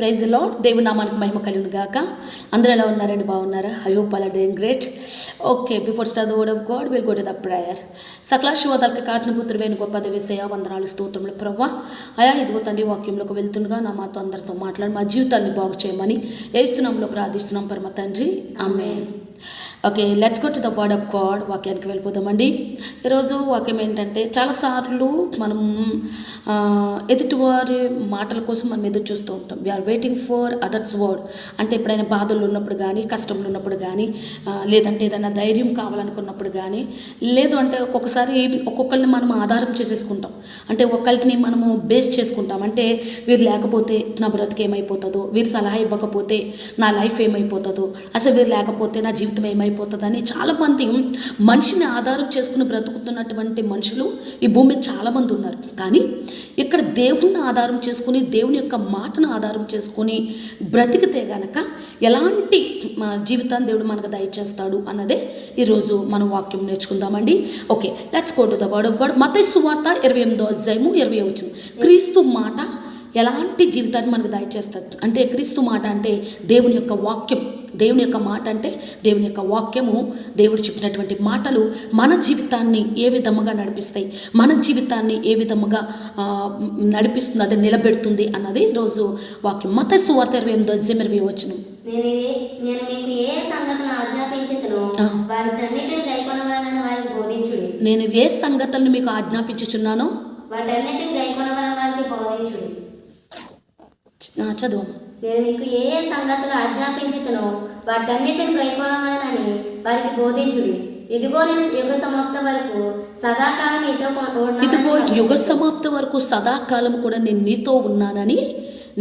ప్రైజ్లో దేవుని నామానికి మహిమ కలిగిన గాక. అందరూ ఎలా ఉన్నారండి బాగున్నారా? I hope all doing great okay before start the word of God will go to the prayer సకల శివదల్క వేణు గొప్ప దేవేశయ వందనాలు స్తోత్రములు. ప్రవ్వ అయా ఇదిగో తండ్రి వాక్యంలోకి వెళ్తుండగా నా మాతో అందరితో మాట్లాడి. మా జీవితాన్ని బాగు చేయమని ఏస్తున్నాంలో ప్రార్థిస్తున్నాం పరమ తండ్రి. Amen okay let's go to the word of God వాక్యానికి వెళ్ళిపోదామండి. ఈరోజు వాక్యం ఏంటంటే చాలాసార్లు మనం ఎదుటివారి మాటల కోసం మనం ఎదురు చూస్తూ ఉంటాం. We are waiting for others word అంటే ఎప్పుడైనా బాధలు ఉన్నప్పుడు కానీ కష్టంలో ఉన్నప్పుడు కానీ లేదంటే ఏదైనా ధైర్యం కావాలనుకున్నప్పుడు కానీ లేదు అంటే ఒక్కొక్కసారి ఒక్కొక్కరిని మనం ఆధారం చేసేసుకుంటాం. అంటే ఒకరిని మనము బేస్ చేసుకుంటాం. అంటే వీరు లేకపోతే నా బ్రతుకు ఏమైపోతుందో వీరు సలహా ఇవ్వకపోతే నా లైఫ్ ఏమైపోతుందో అసలు వీరు లేకపోతే నా జీవితం అయిపోతుందని చాలామంది మనిషిని ఆధారం చేసుకుని బ్రతుకుతున్నటువంటి మనుషులు ఈ భూమి మీద చాలామంది ఉన్నారు. కానీ ఇక్కడ దేవుణ్ణి ఆధారం చేసుకుని దేవుని యొక్క మాటను ఆధారం చేసుకుని బ్రతికితే గనక ఎలాంటి జీవితాన్ని దేవుడు మనకు దయచేస్తాడు అన్నదే ఈరోజు మనం వాక్యం నేర్చుకుందామండి. Okay let's go to the word of God మత సువార్త ఇరవై ఎనిమిదో అధ్యాయము ఇరవై వచ్చిన క్రీస్తు మాట ఎలాంటి జీవితాన్ని మనకు దయచేస్తుంది అంటే క్రీస్తు మాట అంటే దేవుని యొక్క వాక్యం. దేవుని యొక్క మాట అంటే దేవుని యొక్క వాక్యము. దేవుడు చెప్పినటువంటి మాటలు మన జీవితాన్ని ఏ విధముగా నడిపిస్తాయి? మన జీవితాన్ని ఏ విధముగా నడిపిస్తుంది అది నిలబెడుతుంది అన్నది ఈరోజు వాక్యం. మత సువార్త ఇరవై ఎనిమిదో ఇరవై వచ్చిన నేను ఏ- సంగతులను నేను ఏ మీకు ఆజ్ఞాపించుచున్నానో? వాటన్నిటిని గైకొనవాలని వారికి బోధించుడి. ఆ, చదువమ్మా నేను మీకు ఏ ఏ సంగతులు ఆజ్ఞాపించుతునో వాటన్నిటిని గైకొనవాలని వారికి బోధించుడి. ఇదిగో నేను యుగ సమాప్త వరకు సదాకాలం ఇదిగో యుగ సమాప్తి వరకు సదాకాలం కూడా నేను నీతో ఉన్నానని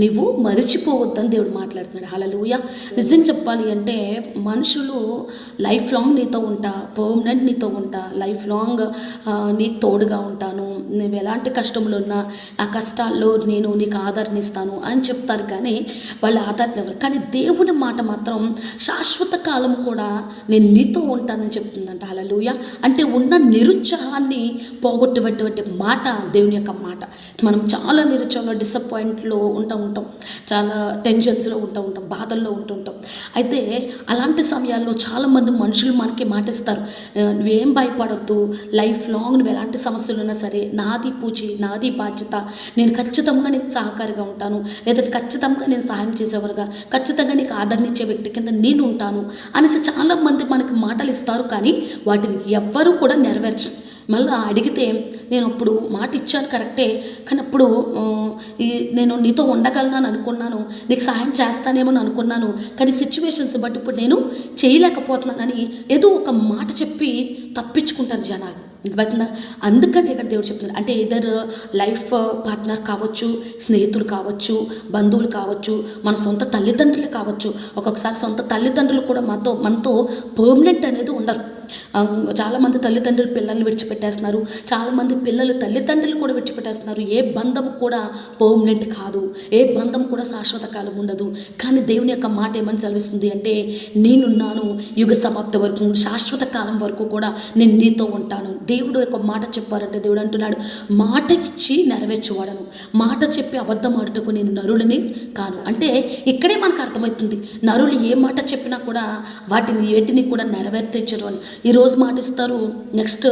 నువ్వు మరిచిపోవద్దని దేవుడు మాట్లాడుతున్నాడు. హలలుయ నిజం చెప్పాలి అంటే మనుషులు లైఫ్ లాంగ్ నీతో ఉంటా పర్మనెంట్ నీతో ఉంటా లైఫ్ లాంగ్ నీ తోడుగా ఉంటాను. నువ్వు ఎలాంటి కష్టంలో ఉన్నా ఆ కష్టాల్లో నేను నీకు ఆదరణిస్తాను అని చెప్తారు కానీ వాళ్ళు ఆదరణ ఎవరు? కానీ దేవుని మాట మాత్రం శాశ్వత కాలం కూడా నేను నీతో ఉంటానని చెప్తుందంట. హలలుయ అంటే ఉన్న నిరుత్సాహాన్ని పోగొట్టబెట్టేటువంటి మాట దేవుని యొక్క మాట. మనం చాలా నిరుత్సాహంలో డిసప్పాయింట్లో ఉంటా. ఉంటాం చాలా టెన్షన్స్లో ఉంటూ ఉంటాం బాధల్లో ఉంటూ ఉంటాం. అయితే అలాంటి సమయాల్లో చాలామంది మనుషులు మనకి మాటిస్తారు. నువ్వేం భయపడొద్దు. లైఫ్ లాంగ్ నువ్వు ఎలాంటి సమస్యలు ఉన్నా సరే నాది పూచి నాది బాధ్యత. నేను ఖచ్చితంగా నీకు సహకారిగా ఉంటాను. లేదంటే ఖచ్చితంగా నేను సహాయం చేసేవారుగా ఖచ్చితంగా నీకు ఆదరణించే వ్యక్తి కింద నేను ఉంటాను. అనేసి చాలామంది మనకి మాటలు ఇస్తారు కానీ వాటిని ఎవ్వరూ కూడా నెరవేర్చరు. మళ్ళీ అడిగితే నేను అప్పుడు మాట ఇచ్చాను కరెక్టే కానీ అప్పుడు ఈ నేను నీతో ఉండగలను అనుకున్నాను నీకు సహాయం చేస్తానేమో అని అనుకున్నాను కానీ సిచ్యువేషన్స్ బట్టి ఇప్పుడు నేను చేయలేకపోతున్నానని ఏదో ఒక మాట చెప్పి తప్పించుకుంటారు జనాలు. బట్ అందుకని ఇక్కడ దేవుడు చెప్తున్నారు. అంటే ఇద్దర్ లైఫ్ పార్ట్నర్ కావచ్చు స్నేహితులు కావచ్చు బంధువులు కావచ్చు మన సొంత తల్లిదండ్రులు కావచ్చు ఒక్కొక్కసారి సొంత తల్లిదండ్రులు కూడా మనతో మనతో పర్మనెంట్ అనేది ఉండరు. చాలామంది తల్లిదండ్రులు పిల్లల్ని విడిచిపెట్టేస్తున్నారు. చాలామంది పిల్లలు తల్లిదండ్రులు కూడా విడిచిపెట్టేస్తున్నారు. ఏ బంధం కూడా పర్మనెంట్ కాదు. ఏ బంధం కూడా శాశ్వత కాలం ఉండదు. కానీ దేవుని యొక్క మాట ఏమని సెలవిస్తుంది అంటే నేనున్నాను యుగ సమాప్తి వరకు శాశ్వత కాలం వరకు కూడా నేను నీతో ఉంటాను. దేవుడు యొక్క మాట చెప్పారంటే దేవుడు అంటున్నాడు మాట ఇచ్చి నెరవేర్చేవాడను. మాట చెప్పి అబద్ధం ఆడుటకు నేను నరులని కాను. అంటే ఇక్కడే మనకు అర్థమవుతుంది నరులు ఏ మాట చెప్పినా కూడా వాటిని వేటిని కూడా నెరవేర్తించరు అని. ఈరోజు మాట ఇస్తారు నెక్స్ట్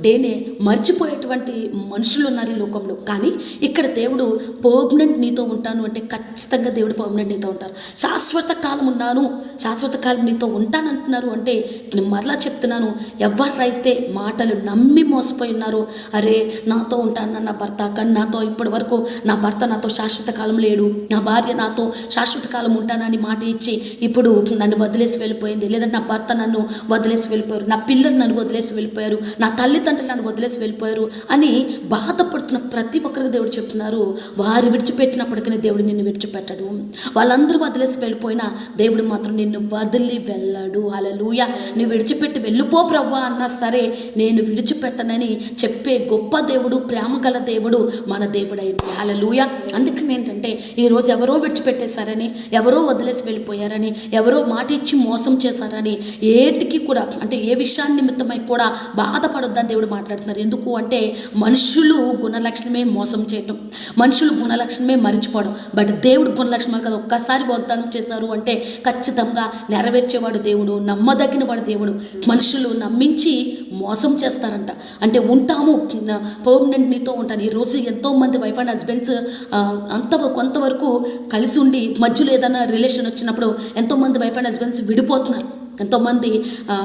డేనే మర్చిపోయేటువంటి మనుషులు ఉన్నారు ఈ లోకంలో. కానీ ఇక్కడ దేవుడు పర్మనెంట్ నీతో ఉంటాను అంటే ఖచ్చితంగా దేవుడు పర్మనెంట్ నీతో ఉంటారు. శాశ్వత కాలం ఉన్నాను శాశ్వత కాలం నీతో ఉంటాను అంటున్నారు అంటే నేను మరలా చెప్తున్నాను ఎవరైతే మాటలు నమ్మి మోసపోయి ఉన్నారు. అరే నాతో ఉంటాను నా భర్త కానీ నాతో ఇప్పటి వరకు నా భర్త నాతో శాశ్వత కాలం లేడు. నా భార్య నాతో శాశ్వత కాలం ఉంటానని మాట ఇచ్చి ఇప్పుడు నన్ను వదిలేసి వెళ్ళిపోయింది. లేదంటే నా భర్త నన్ను వదిలేసి వెళ్ళిపోయారు. నా పిల్లలు నన్ను వదిలేసి వెళ్ళిపోయారు. నా తల్లిదండ్రులు నన్ను వదిలేసి వెళ్ళిపోయారు అని బాధపడుతున్న ప్రతి ఒక్కరికి దేవుడు చెప్తున్నారు. వారు విడిచిపెట్టినప్పటికీ దేవుడు నిన్ను విడిచిపెట్టడు. వాళ్ళందరూ వదిలేసి వెళ్ళిపోయినా దేవుడు మాత్రం నిన్ను వదిలి వెళ్ళాడు. అలలుయ నువ్వు విడిచిపెట్టి వెళ్ళిపో ప్రవ్వా అన్నా సరే నేను విడిచి విడిచిపెట్టనని చెప్పే గొప్ప దేవుడు ప్రేమ గల దేవుడు మన దేవుడైంది. అలలుయ అందుకని ఏంటంటే ఈరోజు ఎవరో విడిచిపెట్టేశారని ఎవరో వదిలేసి వెళ్ళిపోయారని ఎవరో మాట ఇచ్చి మోసం చేశారని ఏటికి కూడా అంటే ఏ విషయాన్ని నిమిత్తమై కూడా బాధపడొద్దని దేవుడు మాట్లాడుతున్నారు. ఎందుకు అంటే మనుషులు గుణలక్షణమే మోసం చేయటం మనుషులు గుణలక్షణమే మరిచిపోవడం. బట్ దేవుడు గుణలక్షణం కదా ఒక్కసారి వాగ్దానం చేశారు అంటే ఖచ్చితంగా నెరవేర్చేవాడు దేవుడు నమ్మదగిన వాడు దేవుడు. మనుషులు నమ్మించి మోసం చేస్తారని అంటే ఉంటాము పర్మనెంట్ నీతో ఉంటాను. ఈరోజు ఎంతోమంది వైఫ్ అండ్ హస్బెండ్స్ అంత కొంతవరకు కలిసి ఉండి మధ్యలో ఏదైనా రిలేషన్ వచ్చినప్పుడు ఎంతోమంది వైఫ్ అండ్ హస్బెండ్స్ విడిపోతున్నారు. ఎంతోమంది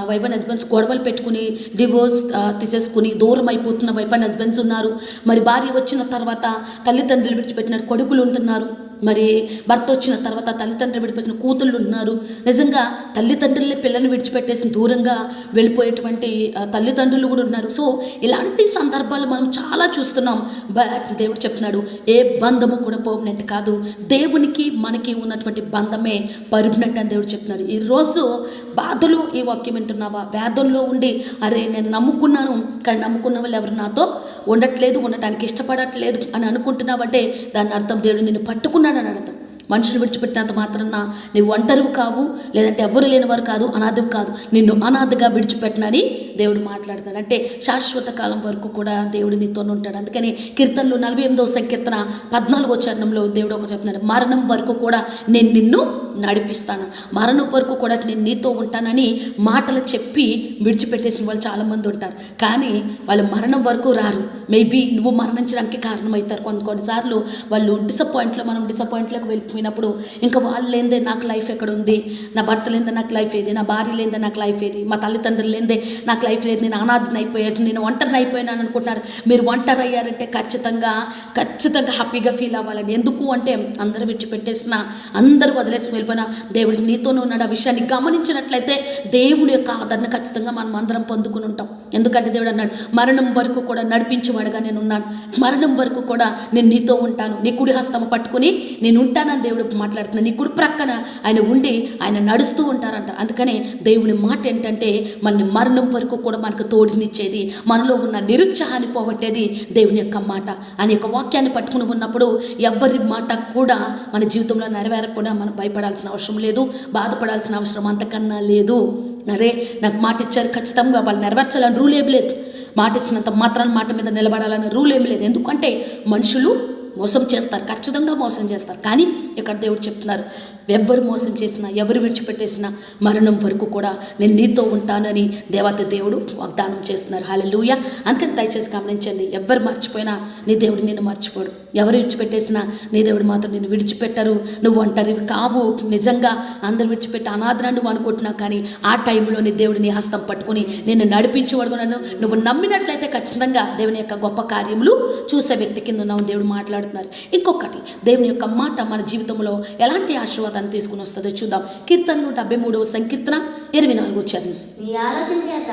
వైఫ్ అండ్ హస్బెండ్స్ గొడవలు పెట్టుకుని డివోర్స్ తీసేసుకుని దూరం అయిపోతున్న వైఫ్ అండ్ హస్బెండ్స్ ఉన్నారు. మరి భార్య వచ్చిన తర్వాత తల్లిదండ్రులు విడిచిపెట్టిన కొడుకులు ఉంటున్నారు. మరి భర్త వచ్చిన తర్వాత తల్లిదండ్రులు విడిపోయిన కూతుళ్ళు ఉన్నారు. నిజంగా తల్లిదండ్రులే పిల్లల్ని విడిచిపెట్టేసి దూరంగా వెళ్ళిపోయేటువంటి తల్లిదండ్రులు కూడా ఉన్నారు. సో ఇలాంటి సందర్భాలు మనం చాలా చూస్తున్నాం. బట్ దేవుడు చెప్తున్నాడు ఏ బంధము కూడా పర్మనెంట్ కాదు. దేవునికి మనకి ఉన్నటువంటి బంధమే పర్మనెంట్ అని దేవుడు చెప్తున్నాడు. ఈరోజు బాధలు ఈ వాక్యం వింటున్నావా? వేదంలో ఉండి అరే నేను నమ్ముకున్నాను కానీ నమ్ముకున్న వాళ్ళు ఎవరు నాతో ఉండట్లేదు ఉండటానికి ఇష్టపడట్లేదు అని అనుకుంటున్నావంటే దాని అర్థం దేవుడు నిన్ను పట్టుకున్నాడని అర్థం. మనుషులు విడిచిపెట్టినంత మాత్రాన నువ్వు ఒంటరివి కావు లేదంటే ఎవరు లేనివారు కాదు అనాథవి కాదు. నిన్ను అనాథగా విడిచిపెట్టినని దేవుడు మాట్లాడతాడు అంటే శాశ్వత కాలం వరకు కూడా దేవుడు నీతోనే ఉంటాడు. అందుకని కీర్తనలు నలభై ఎనిమిదవ సంకీర్తన పద్నాలుగో చరణంలో దేవుడు ఒక చెప్తున్నాడు మరణం వరకు కూడా నేను నిన్ను నడిపిస్తాను. మరణం వరకు కూడా నేను నీతో ఉంటానని మాటలు చెప్పి విడిచిపెట్టేసిన వాళ్ళు చాలామంది ఉంటారు. కానీ వాళ్ళు మరణం వరకు రారు. మేబీ నువ్వు మరణించడానికి కారణమవుతారు. కొంత కొన్నిసార్లు వాళ్ళు డిసప్పాయింట్లో మనం డిసప్పాయింట్లోకి వెళ్ళిపోయినప్పుడు ఇంకా వాళ్ళు లేదే నాకు లైఫ్ ఎక్కడ ఉంది? నా భర్త లేదే నాకు లైఫ్ ఏది? నా భార్య లేదే నాకు లైఫ్ ఏది? మా తల్లిదండ్రులు లేదే నాకు లైఫ్ లేదు నేను అనాథన అయిపోయాడు నేను ఒంటరిని అయిపోయాను అనుకుంటున్నారు. మీరు ఒంటరి అయ్యారంటే ఖచ్చితంగా ఖచ్చితంగా హ్యాపీగా ఫీల్ అవ్వాలండి ఎందుకు అంటే అందరూ విడిచిపెట్టేసిన అందరూ వదిలేసి వెళ్ళిపోయినా దేవుడు నీతోనే ఉన్నాడు. ఆ విషయాన్ని గమనించినట్లయితే దేవుని యొక్క ఆదరణ ఖచ్చితంగా మనం అందరం పొందుకుని ఉంటాం. ఎందుకంటే దేవుడు అన్నాడు మరణం వరకు కూడా నడిపించేవాడుగా నేను ఉన్నాను. మరణం వరకు కూడా నేను నీతో ఉంటాను. నీ కుడి హస్తము పట్టుకుని నేను ఉంటానని దేవుడు మాట్లాడుతున్నాను నీ కుడి ప్రక్కన ఆయన ఉండి ఆయన నడుస్తూ ఉంటారంట. అందుకనే దేవుని మాట ఏంటంటే మనల్ని మరణం వరకు కూడా మనకు తోడునిచ్చేది మనలో ఉన్న నిరుత్సాహాన్ని పోగొట్టేది దేవుని యొక్క మాట. ఆయన యొక్క వాక్యాన్ని పట్టుకుని ఉన్నప్పుడు ఎవరి మాట కూడా మన జీవితంలో నెరవేరకుండా మనం భయపడాల్సిన అవసరం లేదు బాధపడాల్సిన అవసరం అంతకన్నా లేదు. అరే నాకు మాట ఇచ్చారు ఖచ్చితంగా వాళ్ళు నెరవేర్చాలని రూల్ ఏం లేదు. మాట ఇచ్చినంత మాత్రాన్ని మాట మీద నిలబడాలని రూల్ ఏం లేదు. ఎందుకంటే మనుషులు మోసం చేస్తారు ఖచ్చితంగా మోసం చేస్తారు. కానీ ఇక్కడ దేవుడు చెప్తున్నారు ఎవ్వరు మోసం చేసినా ఎవరు విడిచిపెట్టేసినా మరణం వరకు కూడా నేను నీతో ఉంటానని దేవత దేవుడు వాగ్దానం చేస్తున్నారు. హాలూయ అందుకని దయచేసి గమనించండి ఎవరు మర్చిపోయినా నీ దేవుడు నిన్ను మర్చిపోడు. ఎవరు విడిచిపెట్టేసినా నీ దేవుడు మాత్రం నిన్ను విడిచిపెట్టరు. నువ్వు ఒంటరివి కావు. నిజంగా అందరు విడిచిపెట్టి అనాథన నువ్వు అనుకుంటున్నావు కానీ ఆ టైంలో నీ దేవుడు నీ హస్తం పట్టుకుని నిన్ను నడిపించబడుకున్నాను నువ్వు నమ్మినట్లయితే ఖచ్చితంగా దేవుని యొక్క గొప్ప కార్యములు చూసే వ్యక్తి కింద ఉన్నావు దేవుడు మాట్లాడుతున్నారు. ఇంకొకటి దేవుని యొక్క మాట మన జీవితంలో ఎలాంటి ఆశీర్వాదాన్ని తీసుకుని వస్తుందో చూద్దాం. కీర్తనలు డెబ్బై మూడవ సంకీర్తన ఇరవై నాలుగు వచ్చారు నీ ఆలోచన చేత.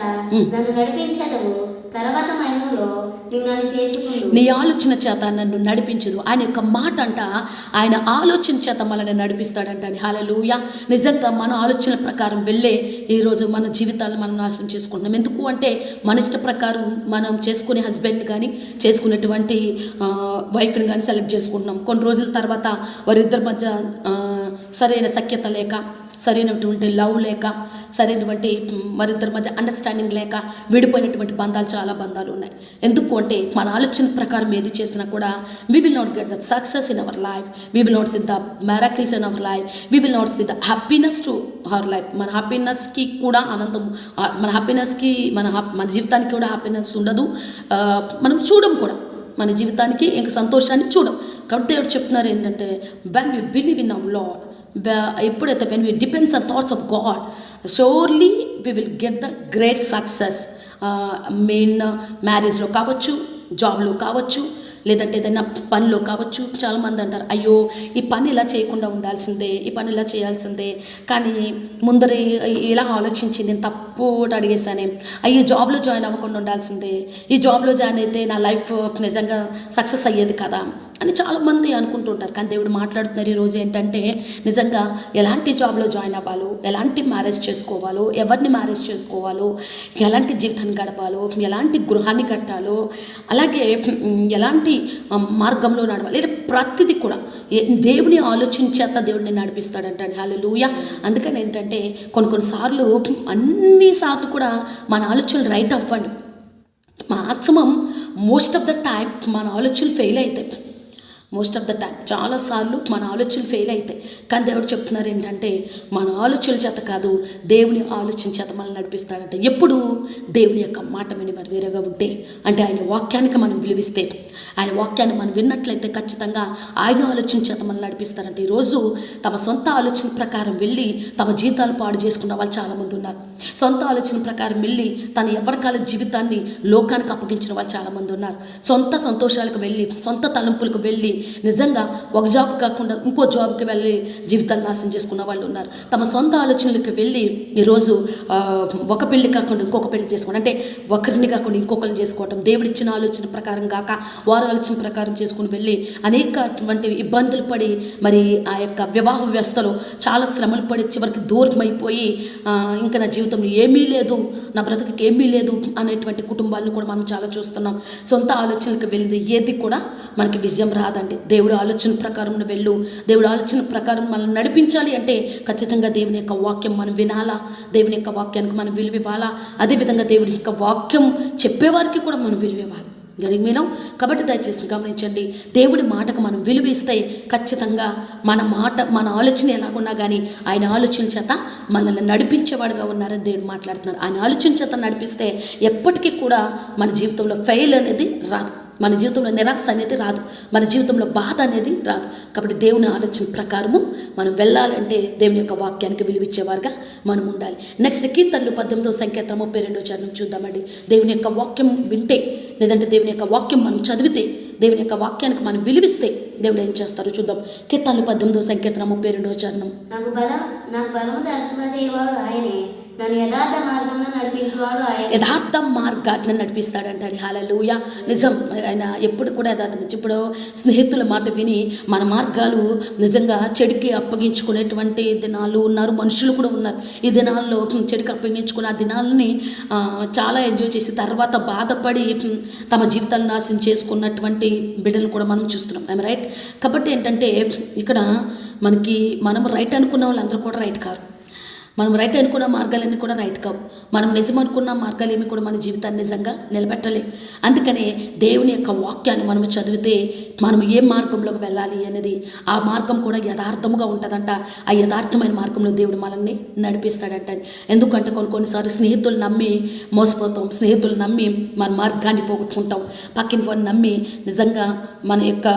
నన్ను నడిపించదవు. తర్వాత మహిమలో నీవు నన్ను చేర్చుకుందు. నీ ఆలోచన చేత నన్ను నడిపించదు. ఆయన యొక్క మాట అంట ఆయన ఆలోచన చేత మనల్ని నడిపిస్తాడంట అని. హాలలుయ నిజంగా మన ఆలోచన ప్రకారం వెళ్ళే ఈరోజు మన జీవితాలను మనం నాశనం చేసుకుంటున్నాం. ఎందుకు అంటే మన ఇష్ట ప్రకారం మనం చేసుకునే హస్బెండ్ కానీ చేసుకునేటువంటి వైఫ్ని కానీ సెలెక్ట్ చేసుకుంటున్నాం. కొన్ని రోజుల తర్వాత వారిద్దరి మధ్య సరైన సఖ్యత లేక సరైనటువంటి లవ్ లేక సరైనటువంటి మరిద్దరి మధ్య అండర్స్టాండింగ్ లేక విడిపోయినటువంటి బంధాలు చాలా బంధాలు ఉన్నాయి. ఎందుకు అంటే మన ఆలోచన ప్రకారం ఏది చేసినా కూడా we will not get the success in our life we will not see the miracles in our life we will not see the happiness to our life మన హ్యాపీనెస్కి కూడా ఆనందం మన హ్యాపీనెస్కి మన మన జీవితానికి కూడా హ్యాపీనెస్ ఉండదు. మనం చూడం కూడా. మన జీవితానికి ఇంక సంతోషాన్ని చూడం. కాబట్టి దేవుడు చెప్తున్నారు ఏంటంటే when we believe in our Lord ఎప్పుడైతే when we depends on thoughts of God surely we will get the great success main మ్యారేజ్లో కావచ్చు జాబ్లో కావచ్చు లేదంటే ఏదైనా పనిలో కావచ్చు చాలామంది అంటారు అయ్యో ఈ పని ఇలా చేయకుండా ఉండాల్సిందే ఈ పని ఇలా చేయాల్సిందే. కానీ ముందరే ఇలా ఆలోచించి నేను తప్పు అడిగేసానే అడిగేశానే అయ్యో జాబ్లో జాయిన్ అవ్వకుండా ఉండాల్సిందే. ఈ జాబ్లో జాయిన్ అయితే నా లైఫ్ నిజంగా సక్సెస్ అయ్యేది కదా. అని చాలామంది అనుకుంటుంటారు. కానీ దేవుడు మాట్లాడుతున్నారు ఈరోజు ఏంటంటే నిజంగా ఎలాంటి జాబ్లో జాయిన్ అవ్వాలో ఎలాంటి మ్యారేజ్ చేసుకోవాలో ఎవరిని మ్యారేజ్ చేసుకోవాలో ఎలాంటి జీవితాన్ని గడపాలో ఎలాంటి గృహాన్ని కట్టాలో అలాగే ఎలాంటి మార్గంలో నడవాలి లేదా ప్రతిదీ కూడా ఏ- దేవుని ఆలోచించేత దేవుడిని నడిపిస్తాడంటాడు. హాలూయ అందుకని ఏంటంటే కొన్ని కొన్నిసార్లు అన్ని సార్లు కూడా మన ఆలోచనలు రైట్ అవ్వండి. Maximum most of the time మన ఆలోచనలు ఫెయిల్ అవుతాయి మోస్ట్ ఆఫ్ ద టైం చాలాసార్లు మన ఆలోచనలు ఫెయిల్ అవుతాయి కానీ దేవుడు చెప్తున్నారు ఏంటంటే మన ఆలోచనల చేత కాదు దేవుని ఆలోచన చేత మనల్ని నడిపిస్తాడంటే. ఎప్పుడు? దేవుని యొక్క మాట విని మరి వేరేగా ఉంటే అంటే ఆయన వాక్యానికి మనం విలువిస్తే. ఆయన వాక్యాన్ని మనం విన్నట్లయితే ఖచ్చితంగా ఆయన ఆలోచన చేత మనల్ని నడిపిస్తారంటే ఈరోజు తమ సొంత ఆలోచన ప్రకారం వెళ్ళి తమ జీవితాలు పాడు చేసుకున్న వాళ్ళు చాలామంది ఉన్నారు. సొంత ఆలోచన ప్రకారం వెళ్ళి తన ఎవరికాల జీవితాన్ని లోకానికి అప్పగించిన వాళ్ళు చాలామంది ఉన్నారు. సొంత సంతోషాలకు వెళ్ళి సొంత తలంపులకు వెళ్ళి నిజంగా ఒక జాబ్ కాకుండా ఇంకో జాబ్కి వెళ్ళి జీవితాలు నాశనం చేసుకున్న వాళ్ళు ఉన్నారు. తమ సొంత ఆలోచనలకు వెళ్ళి ఈరోజు ఒక పెళ్ళి కాకుండా ఇంకొక పెళ్ళి చేసుకోవడం అంటే ఒకరిని కాకుండా ఇంకొకరిని చేసుకోవటం దేవుడిచ్చిన ఆలోచన ప్రకారం కాక వారి ఆలోచన ప్రకారం చేసుకుని వెళ్ళి అనేక అటువంటి ఇబ్బందులు పడి మరి ఆ యొక్క వివాహ వ్యవస్థలో చాలా శ్రమలు పడి చివరికి దూరం అయిపోయి ఇంకా నా జీవితంలో ఏమీ లేదు నా బ్రతుకుకి ఏమీ లేదు అనేటువంటి కుటుంబాలను కూడా మనం చాలా చూస్తున్నాం. సొంత ఆలోచనలకు వెళ్ళింది ఏది కూడా మనకి విజయం రాదండి. దేవుడు ఆలోచన ప్రకారం వెళ్ళు. దేవుడు ఆలోచన ప్రకారం మనల్ని నడిపించాలి అంటే ఖచ్చితంగా దేవుని యొక్క వాక్యం మనం వినాలా. దేవుని యొక్క వాక్యానికి మనం విలువ ఇవ్వాలా అదేవిధంగా దేవుని యొక్క వాక్యం చెప్పేవారికి కూడా మనం విలువ ఇవ్వాలి గరిమేనం కాబట్టి దయచేసి గమనించండి. దేవుడి మాటకు మనం విలువ ఇస్తే ఖచ్చితంగా మన మాట మన ఆలోచన ఎలాగున్నా కానీ ఆయన ఆలోచన చేత మనల్ని నడిపించేవాడుగా ఉన్నారని దేవుడు మాట్లాడుతున్నారు. ఆయన ఆలోచన చేత నడిపిస్తే ఎప్పటికీ కూడా మన జీవితంలో ఫెయిల్ అనేది రాదు. మన జీవితంలో నిరాశ అనేది రాదు. మన జీవితంలో బాధ అనేది రాదు. కాబట్టి దేవుని ఆలోచన ప్రకారము మనం వెళ్ళాలంటే దేవుని యొక్క వాక్యానికి విలువిచ్చేవారుగా మనం ఉండాలి. నెక్స్ట్ కీర్తనలు పద్దెనిమిదో సంకేతం ముప్పై రెండో చరణం చూద్దామండి. దేవుని యొక్క వాక్యం వింటే లేదంటే దేవుని యొక్క వాక్యం మనం చదివితే దేవుని యొక్క వాక్యానికి మనం విలువిస్తే దేవుడు ఏం చేస్తారు చూద్దాం. కీర్తనలు పద్దెనిమిదో సంకీర్తన ముప్పై రెండో చరణం. నాకు బలం నాకు బలము ఆయనే. నన్ను యథార్థ మార్గంలో నడిపించేవాడు ఆయన. యథార్థ మార్గాన్ని హాలూయ నిజం. ఆయన ఎప్పుడు కూడా యథార్థం. ఇప్పుడు స్నేహితుల మాట విని మన మార్గాలు నిజంగా చెడుకి అప్పగించుకునేటువంటి దినాలు ఉన్నారు. మనుషులు కూడా ఉన్నారు. ఈ దినాల్లో చెడుకి అప్పగించుకున్న ఆ దినాలని చాలా ఎంజాయ్ చేసి తర్వాత బాధపడి తమ జీవితాలను నాశనం చేసుకున్నటువంటి బిడ్డలను కూడా మనం చూస్తున్నాం. ఐమ్ రైట్ కాబట్టి ఏంటంటే ఇక్కడ మనకి మనం రైట్ అనుకున్న వాళ్ళందరూ కూడా రైట్ కాదు మనం రైట్ అనుకున్న మార్గాలన్నీ కూడా రైట్ కావు. మనం నిజం అనుకున్న మార్గాలు ఏమి కూడా మన జీవితాన్ని నిజంగా నిలబెట్టలేం. అందుకనే దేవుని యొక్క వాక్యాన్ని మనం చదివితే మనం ఏ మార్గంలోకి వెళ్ళాలి అనేది ఆ మార్గం కూడా యథార్థముగా ఉంటుందంట. ఆ యథార్థమైన మార్గంలో దేవుడు మనల్ని నడిపిస్తాడంట. ఎందుకంటే కొన్ని కొన్నిసార్లు స్నేహితులు నమ్మి మోసపోతాం స్నేహితులు నమ్మి మన మార్గాన్ని పోగొట్టుకుంటాం. పక్కిన వారిని నమ్మి నిజంగా మన యొక్క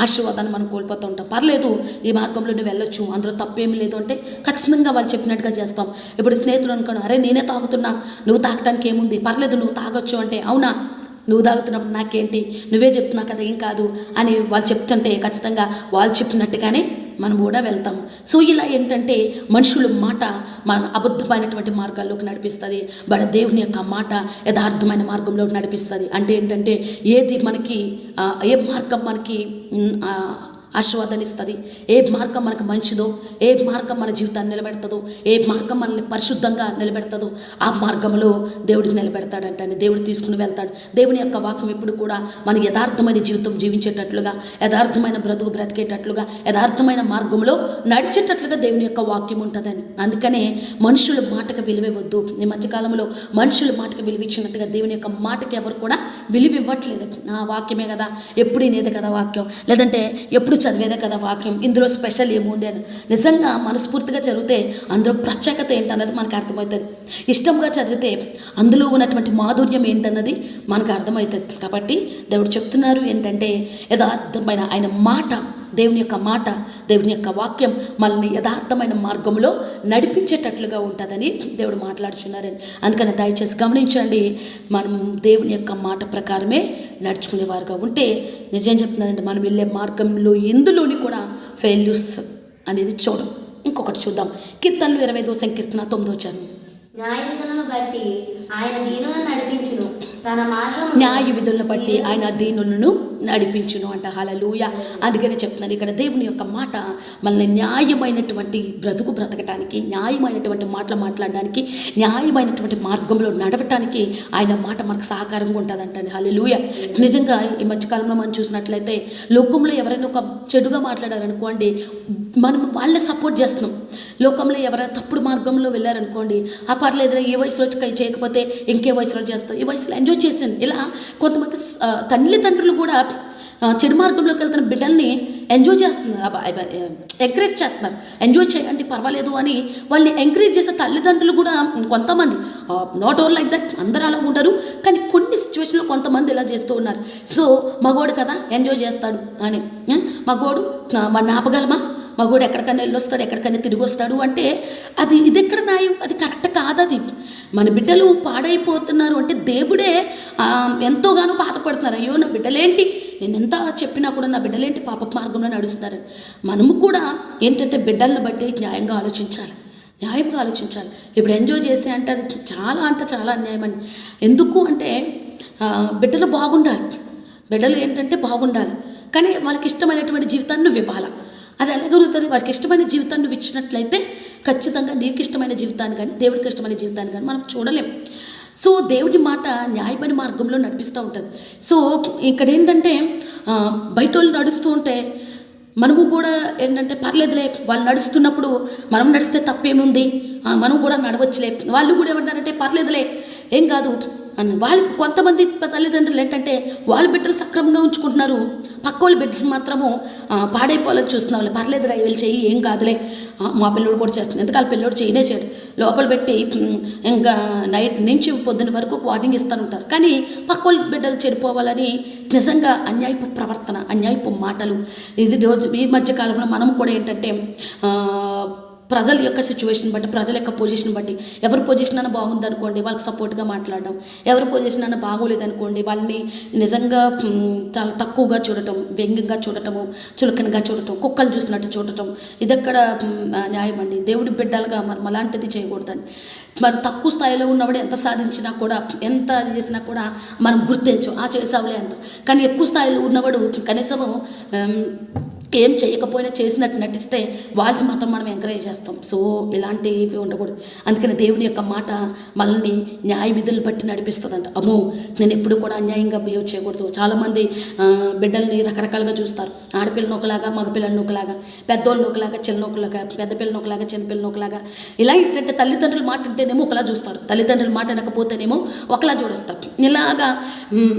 ఆశీర్వాదాన్ని మనం కోల్పోతూ ఉంటాం. పర్లేదు ఈ మార్గంలో నువ్వు వెళ్ళొచ్చు. అందులో తప్పేమీ లేదు అంటే ఖచ్చితంగా వాళ్ళు చెప్పినట్టుగా చేస్తాం. ఇప్పుడు స్నేహితులు అనుకోను అరే నేనే తాగుతున్నా. నువ్వు తాగటానికి ఏముంది? పర్లేదు నువ్వు తాగొచ్చు అంటే అవునా? నువ్వు తాగుతున్నప్పుడు నాకేంటి? నువ్వే చెప్తున్నావు కదా ఏం కాదు అని వాళ్ళు చెప్తుంటే ఖచ్చితంగా వాళ్ళు చెప్పినట్టుగానే మనం కూడా వెళ్తాము సో ఇలా ఏంటంటే మనుషుల మాట మన అబద్ధమైనటువంటి మార్గాల్లోకి నడిపిస్తుంది. బట్ దేవుని యొక్క మాట యథార్థమైన మార్గంలోకి నడిపిస్తుంది. అంటే ఏంటంటే ఏది మనకి ఏ మార్గం మనకి ఉమ్, ఆశీర్వాదాన్ని ఏ మార్గం మనకు మంచిదో ఏ మార్గం మన జీవితాన్ని నిలబెడతదో ఏ మార్గం మనల్ని పరిశుద్ధంగా నిలబెడతదో ఆ మార్గంలో దేవుడిని నిలబెడతాడంటే దేవుడు తీసుకుని వెళ్తాడు. దేవుని యొక్క వాక్యం ఎప్పుడు కూడా మన యథార్థమైన జీవితం జీవించేటట్లుగా యథార్థమైన బ్రతుకు బ్రతికేటట్లుగా యథార్థమైన మార్గంలో నడిచేటట్లుగా దేవుని యొక్క వాక్యం ఉంటుందని. అందుకనే మనుషుల మాటకు విలువవద్దు ఈ మధ్యకాలంలో మనుషుల మాటకు విలువిచ్చినట్టుగా దేవుని యొక్క మాటకి ఎవరు కూడా విలువ ఇవ్వట్లేదు. ఆ వాక్యమే కదా ఎప్పుడు నేదే కదా వాక్యం? లేదంటే ఎప్పుడు చదివేదే కదా వాక్యం. ఇందులో స్పెషల్ ఏముంది అని. నిజంగా మనస్ఫూర్తిగా చదివితే అందులో ప్రత్యేకత ఏంటన్నది మనకు అర్థమవుతుంది. ఇష్టంగా చదివితే అందులో ఉన్నటువంటి మాధుర్యం ఏంటన్నది మనకు అర్థమవుతుంది. కాబట్టి దేవుడు చెప్తున్నారు ఏంటంటే యథార్థమైన ఆయన మాట దేవుని యొక్క మాట దేవుని యొక్క వాక్యం మనల్ని యథార్థమైన మార్గంలో నడిపించేటట్లుగా ఉంటుందని దేవుడు మాట్లాడుచున్నారని అందుకని దయచేసి గమనించండి మనం దేవుని యొక్క మాట ప్రకారమే నడుచుకునేవారుగా ఉంటే నిజం చెప్తున్నానండి మనం వెళ్ళే మార్గంలో ఎందులోని కూడా ఫెయిల్యూర్స్ అనేది చూడం. ఇంకొకటి చూద్దాం. కీర్తనలు ఇరవై దో సంకీర్తన తొమ్మిదో చరణం న్యాయ విధులను బట్టి ఆయన దీనులను నడిపించును అంట. హలలుయ అందుకనే చెప్తున్నాను ఇక్కడ దేవుని యొక్క మాట మనల్ని న్యాయమైనటువంటి బ్రతుకు బ్రతకటానికి న్యాయమైనటువంటి మాటలు మాట్లాడడానికి న్యాయమైనటువంటి మార్గంలో నడవటానికి ఆయన మాట మనకు సహకారంగా ఉంటుందంట హలలుయ నిజంగా ఈ మధ్యకాలంలో మనం చూసినట్లయితే లోకంలో ఎవరైనా ఒక చెడుగా మాట్లాడారనుకోండి మనం వాళ్ళని సపోర్ట్ చేస్తున్నాం. లోకంలో ఎవరైనా తప్పుడు మార్గంలో వెళ్ళారనుకోండి ఆ పర్లేదు ఏ వయసులో వచ్చి చేయకపోతే ఇంకే వయసులో చేస్తాం. ఈ వయసులో ఎంజాయ్ చేసాను ఇలా కొంతమంది తల్లిదండ్రులు కూడా చెడు మార్గంలోకి వెళ్తున్న బిడ్డల్ని ఎంజాయ్ చేస్తున్నారు. ఎంకరేజ్ చేస్తున్నారు. ఎంజాయ్ చేయండి పర్వాలేదు అని వాళ్ళని ఎంకరేజ్ చేసే తల్లిదండ్రులు కూడా కొంతమంది నాట్ ఓవర్ లైక్ దట్ అందరూ అలా ఉండరు. కానీ కొన్ని సిచ్యువేషన్లో కొంతమంది ఇలా చేస్తూ ఉన్నారు. సో మగోడు కదా ఎంజాయ్ చేస్తాడు అని మగోడు ఆ, మన ఆపగలమా మగోడు ఎక్కడికైనా వెళ్ళొస్తాడు ఎక్కడికైనా తిరిగి వస్తాడు అంటే అది ఇది ఎక్కడ న్యాయం? అది కరెక్ట్ కాదు అది? మన బిడ్డలు పాడైపోతున్నారు అంటే దేవుడే ఎంతోగానో బాధపడుతున్నారు. అయ్యో నా బిడ్డలేంటి? నేను ఎంత చెప్పినా కూడా నా బిడ్డలేంటి పాప మార్గంలో నడుస్తున్నారు. మనము కూడా ఏంటంటే బిడ్డలను బట్టి న్యాయంగా ఆలోచించాలి. న్యాయంగా ఆలోచించాలి. ఇప్పుడు ఎంజాయ్ చేసే అంటే అది చాలా అంటే చాలా అన్యాయం అండి. ఎందుకు అంటే బిడ్డలు బాగుండాలి. బిడ్డలు ఏంటంటే బాగుండాలి. కానీ వాళ్ళకి ఇష్టమైనటువంటి జీవితాన్ని నువ్వు ఇవ్వాలి? అది ఎలాగలుగుతారు వారికి ఇష్టమైన జీవితాన్ని నువ్వు ఇచ్చినట్లయితే ఖచ్చితంగా నీకు ఇష్టమైన జీవితాన్ని కానీ దేవుడికి ఇష్టమైన జీవితాన్ని కానీ మనం చూడలేం. సో దేవుడి మాట న్యాయమైన మార్గంలో నడిపిస్తూ ఉంటుంది. సో ఇక్కడ ఏంటంటే బయట వాళ్ళు నడుస్తూ ఉంటే మనము కూడా ఏంటంటే పర్లేదులే వాళ్ళు నడుస్తున్నప్పుడు మనం నడిస్తే తప్పేముంది? మనం కూడా నడవచ్చులే. వాళ్ళు కూడా ఏమంటారంటే పర్లేదులే ఏం కాదు. అని వాళ్ళు కొంతమంది తల్లిదండ్రులు ఏంటంటే వాళ్ళ బిడ్డలు సక్రమంగా ఉంచుకుంటున్నారు. పక్క వాళ్ళ బిడ్డలు మాత్రము పాడైపోవాలని చూస్తున్న వాళ్ళు పర్లేదురా వీళ్ళు చెయ్యి ఏం కాదులే. మా పిల్లోడు కూడా చేస్తుంది. ఎందుకంటే పిల్లోడు చేయనే చేయడు. లోపల పెట్టి ఇంకా నైట్ నుంచి పొద్దున వరకు వార్నింగ్ ఇస్తానుంటారు. కానీ పక్క వాళ్ళ బిడ్డలు చెడిపోవాలని నిజంగా అన్యాయపు ప్రవర్తన అన్యాయపు మాటలు. ఇది రోజు ఈ మధ్య కాలంలో మనం కూడా ఏంటంటే ప్రజల యొక్క సిచ్యువేషన్ బట్టి ప్రజల యొక్క పొజిషన్ బట్టి ఎవరి పొజిషన్ అయినా బాగుంది అనుకోండి వాళ్ళకి సపోర్ట్గా మాట్లాడడం ఎవరి పొజిషన్ అయినా బాగోలేదు అనుకోండి వాళ్ళని నిజంగా చాలా తక్కువగా చూడటం వ్యంగ్యంగా చూడటము చులకనగా చూడటం కుక్కలు చూసినట్టు చూడటం ఇదక్కడ న్యాయం అండి. దేవుడి బిడ్డలుగా మనం అలాంటిది చేయకూడదండి. మరి తక్కువ స్థాయిలో ఉన్నవాడు ఎంత సాధించినా కూడా ఎంత అది చేసినా కూడా మనం గుర్తించం. ఆ చేసావులే అంటాం. కానీ ఎక్కువ స్థాయిలో ఉన్నవాడు కనీసము ఏం చేయకపోయినా చేసినట్టు నటిస్తే వాళ్ళని మాత్రం మనం ఎంకరేజ్ చేస్తాం. సో ఇలాంటివి ఉండకూడదు. అందుకని దేవుని యొక్క మాట మనల్ని న్యాయ విధులు బట్టి నడిపిస్తుందంట. అమ్మో నేను ఎప్పుడు కూడా అన్యాయంగా బిహేవ్ చేయకూడదు. చాలామంది బిడ్డల్ని రకరకాలుగా చూస్తారు. ఆడపిల్లని ఒకలాగా మగపిల్లని ఒకలాగా పెద్దోళ్ళని ఒకలాగా చిన్న ఒకలాగా పెద్ద పిల్లని ఒకలాగా చిన్న పిల్లని ఒకలాగా. ఇలా ఏంటంటే తల్లిదండ్రుల మాట అంటేనేమో ఒకలా చూస్తారు. తల్లిదండ్రుల మాట అనకపోతేనేమో ఒకలా చూడస్తారు ఇలాగా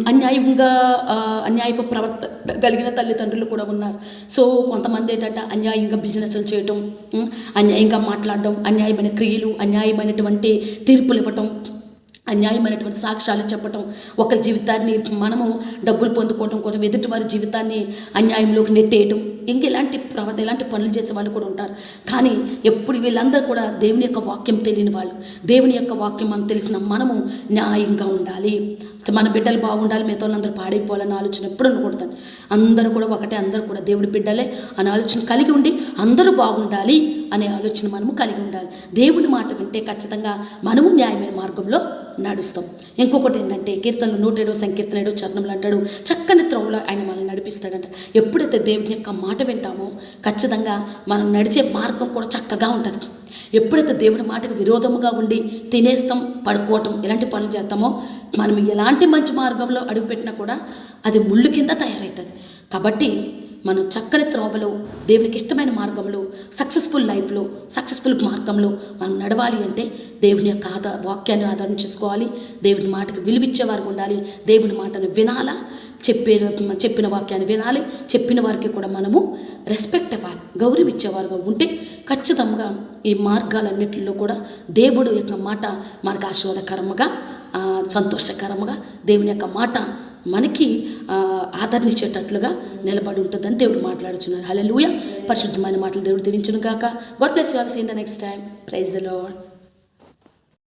అన్యాయంగా అన్యాయపు ప్రవర్త కలిగిన తల్లిదండ్రులు కూడా ఉన్నారు. సో కొంతమంది ఏంటంటే అన్యాయంగా బిజినెస్లు చేయటం అన్యాయంగా మాట్లాడడం అన్యాయమైన క్రియలు అన్యాయమైనటువంటి తీర్పులు ఇవ్వటం అన్యాయమైనటువంటి సాక్ష్యాలు చెప్పటం ఒకరి జీవితాన్ని మనము డబ్బులు పొందుకోవడం కోసం ఎదుటి వారి జీవితాన్ని అన్యాయంలోకి నెట్టేయటం ఇంక ఇలాంటి ప్రవర్త ఇలాంటి పనులు చేసే వాళ్ళు కూడా ఉంటారు. కానీ ఎప్పుడు వీళ్ళందరూ కూడా దేవుని యొక్క వాక్యం తెలియని వాళ్ళు. దేవుని యొక్క వాక్యం మనం తెలిసిన మనము న్యాయంగా ఉండాలి. మన బిడ్డలు బాగుండాలి మిగతా వాళ్ళందరూ పాడైపోవాలని ఆలోచన ఎప్పుడు ఉండకూడదు. అందరూ కూడా ఒకటే అందరూ కూడా దేవుడి బిడ్డలే అనే ఆలోచన కలిగి ఉండి అందరూ బాగుండాలి అనే ఆలోచన మనము కలిగి ఉండాలి. దేవుని మాట వింటే ఖచ్చితంగా మనము న్యాయమైన మార్గంలో నడుస్తాం. ఇంకొకటి ఏంటంటే కీర్తనలు నూటేడో సంకీర్తన ఏడో చరణంలో అంటాడు చక్కని త్రోవలో ఆయన మనల్ని నడిపిస్తాడంట. ఎప్పుడైతే దేవుని యొక్క మాట వింటామో ఖచ్చితంగా మనం నడిచే మార్గం కూడా చక్కగా ఉంటుంది. ఎప్పుడైతే దేవుని మాటకు విరోధముగా ఉండి తినేస్తాం పడుకోవటం ఇలాంటి పనులు చేస్తామో మనం ఎలాంటి మంచి మార్గంలో అడుగుపెట్టినా కూడా అది ముళ్ళు కింద తయారవుతుంది. కాబట్టి మనం చక్కని త్రోవలో దేవునికి ఇష్టమైన మార్గంలో సక్సెస్ఫుల్ లైఫ్లో సక్సెస్ఫుల్ మార్గంలో మనం నడవాలి అంటే దేవుని యొక్క ఆధార వాక్యాన్ని ఆధారం చేసుకోవాలి. దేవుని మాటకు విలువిచ్చేవారు ఉండాలి. దేవుని మాటను వినాలా? చెప్పే చెప్పిన వాక్యాన్ని వినాలి. చెప్పిన వారికి కూడా మనము రెస్పెక్ట్ ఇవ్వాలి గౌరవించేవారుగా ఉంటే ఖచ్చితంగా ఈ మార్గాలన్నిటిలో కూడా దేవుడు యొక్క మాట మనకు ఆశీర్వాదకరముగా సంతోషకరముగా దేవుని యొక్క మాట మనకి ఆదరణించేటట్లుగా నిలబడి ఉంటుందని దేవుడు మాట్లాడుచున్నారు. హలో పరిశుద్ధమైన మాటలు దేవుడు దీవించును కాక God bless you all seen the next time praise the Lord